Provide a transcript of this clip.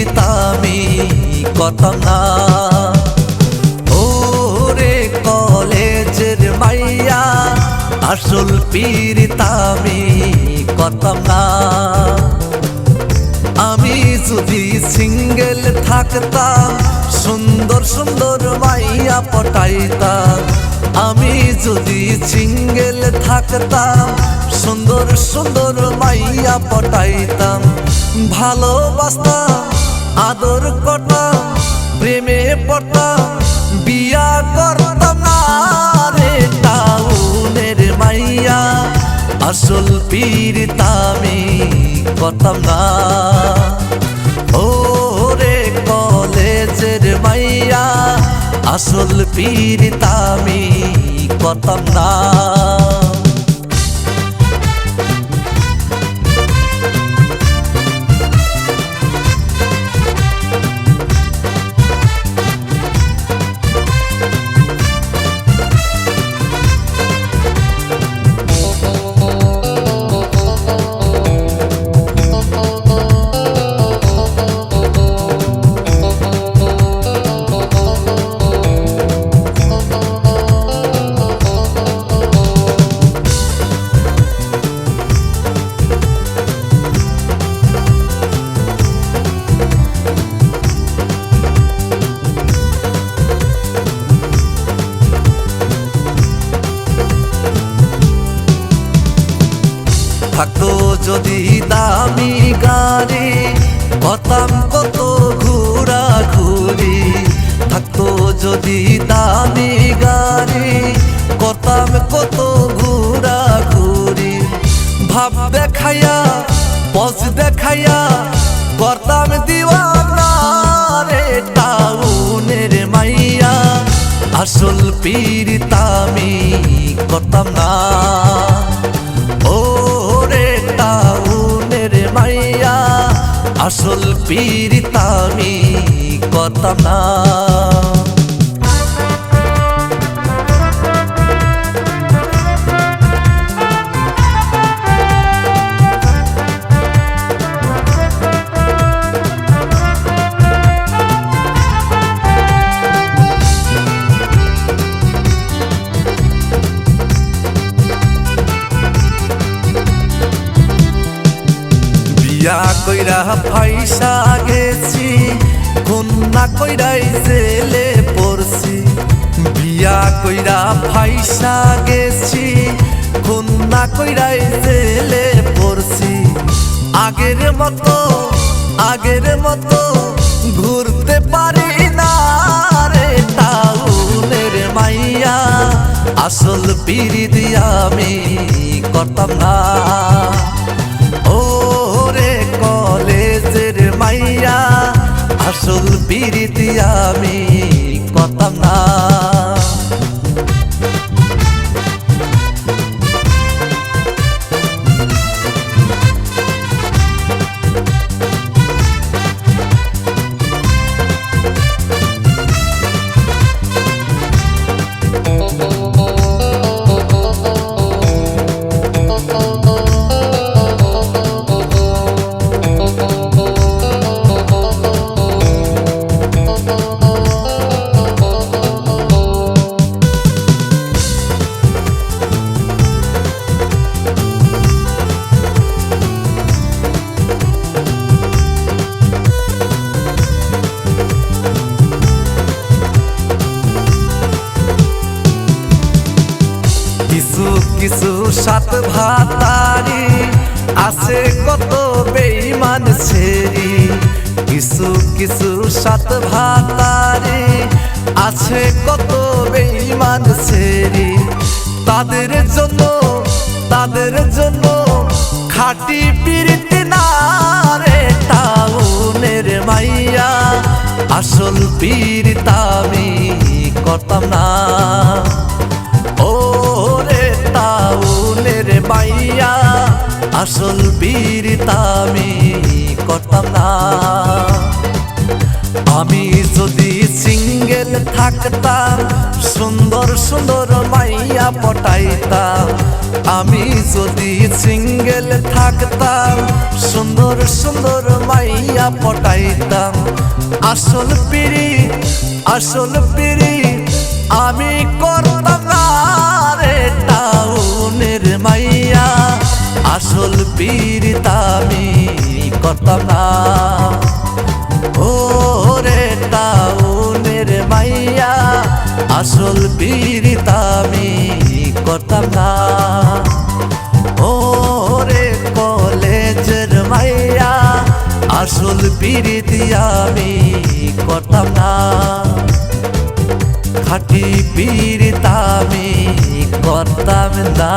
আসল পীর তামি কত না। ও রে কলেজের মাইয়া, আসল পীর তামি কত না। আমি যদি সিঙ্গেল থাকতাম, সুন্দর সুন্দর মাইয়া পটাইতাম। আমি যদি সিঙ্গেল থাকতাম, সুন্দর সুন্দর মাইয়া পটাইতাম। ভালোবাসতাম আদর করতাম, প্রেমে পড়তাম, বিয়া করতাম না রে টাউনের মাইয়া। আসল পীর তামি করতাম না। ও রে কলেজের মাইয়া, আসল পীর তামি করতাম না। থাকতো যদি দামি গাড়ি কতাম কত ঘুরা ঘুরি থাকতো যদি দামি গাড়ি কতাম কত ঘুরা ঘুরি ভাব দেখাইয়া, পজ দেখাইয়া, করতাম দিওয়ানা টাউনের মাইয়া। আসল পীর তামি করতাম না। আসল পীর তামি কত না। বিয়া কইরা পয়সা গেছি কন্যা কইরাই জেলে পড়ছি। বিয়া কইরা পয়সা গেছি কন্যা কইরাই জেলে পড়ছি। আগের মতো আগের মতো ঘুরতে পারি না রে টাউনের মাইয়া। আসল পিড়ি দিয়া আমি করতাম না। আমি কথা না কিছু সাত ভাতারি, আছে কত বেইমান ছেড়ি। কিছু কিছু সাত ভাতারি, আছে কত বেইমান ছেড়ি। তাদের জন্য তাদের জন্য খাটি পিরিতি না রে টাউনের মাইয়া। আসল পীর তামি করতাম না। আসল বীর তামি করতাম না। আমি যদি সিঙ্গেল থাকতাম, সুন্দর সুন্দর মাইয়া পটাইতাম। আমি যদি সিঙ্গেল থাকতাম, সুন্দর সুন্দর মাইয়া পটাইতাম। আসল পিড়ি আসল পিড়ি আমি করতাম করতাম না ও রে টাউনের মাইয়া, আসল পীড়িত আমি করতাম না ও রে কলেজের মাইয়া, আসল পীড়িতি আমি করতাম খাটি পীড়িত করতাম না